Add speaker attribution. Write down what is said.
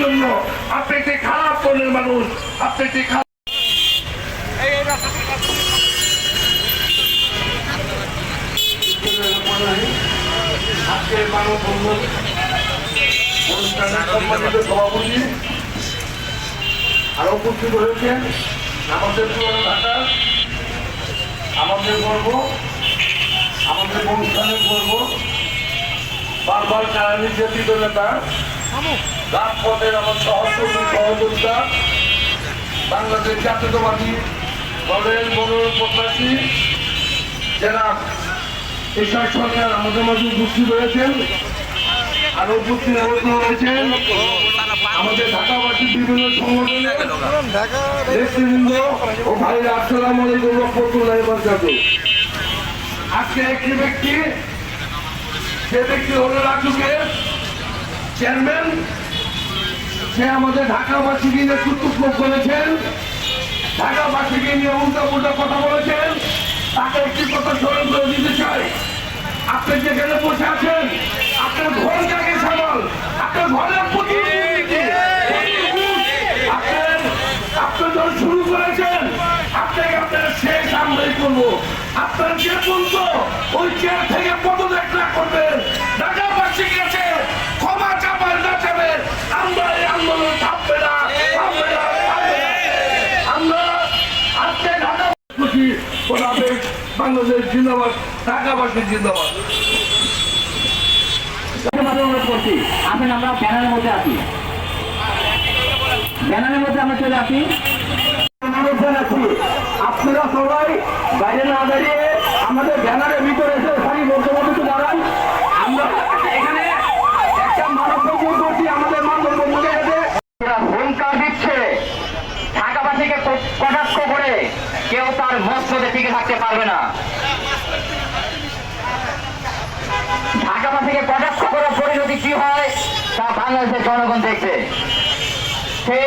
Speaker 1: জন্য আপনি একটি খারাপ মনের মানুষ, আপনি একটি আরও উপস্থিত হয়েছেন আমাদের পুরনো ঢাকা। আমাদের গর্ব। আমাদের অনুষ্ঠানের গর্ব। বারবার কারা নির্যাতিত নেতা? রাজপথের আমার সহযোগিতা, বাংলাদেশ জাতীয়তাবাদী দলের মনোনয়ন যারা আমাদের মাঝে উপস্থিত হয়েছেন আর উপস্থিত হয়েছেন আমাদের ঢাকাবাসী বিভিন্ন ও ভাইরা, আসসালাম আলাইকুম আজকে একটি ব্যক্তি যে ব্যক্তি হলো রাজুকের চেয়ারম্যান। সে আমাদের ঢাকাবাসীকে নিয়ে কুতুক্ষ করেছেন। ঢাকাবাসীকে নিয়ে উল্টা উল্টা কথা বলেছেন। তাকে একটি কথা স্মরণ করে দিতে চাই। আপনি যেখানে বসে আছেন আপনার ঘর জাগে সামাল আপনার ঘরের প্রতিনিধি আপনার আপনি যখন শুরু করেছেন আপনাকে আপনার শেষ আমরাই করব। আপনার যে পর্যন্ত ওই চেয়ার থেকে খুশি বাংলাদেশ জিন্দাবাদ ঢাকাবাসী জিন্দাবাদ।
Speaker 2: অনুরোধ করছি আসেন আমরা ব্যানারের মধ্যে আসি ব্যানারের মধ্যে আমরা চলে আসি।
Speaker 1: অনুরোধ জানাচ্ছি আপনারা সবাই বাইরে না দাঁড়িয়ে আমাদের ব্যানারের ভিতরে এসে সারি বক্তব্য দাঁড়ান। আমরা এখানে একটা মানব করছি আমাদের মানব বন্ধুকে এসে
Speaker 2: দিচ্ছে। ঢাকাবাসীকে কটাক্ষ করে। কেউ তার মস্তদে টিকে থাকতে পারবে না। ঢাকা থেকে কটাক্ষ করার পরিণতি কি হয়, তা বাংলাদেশের জনগণ দেখছে সেই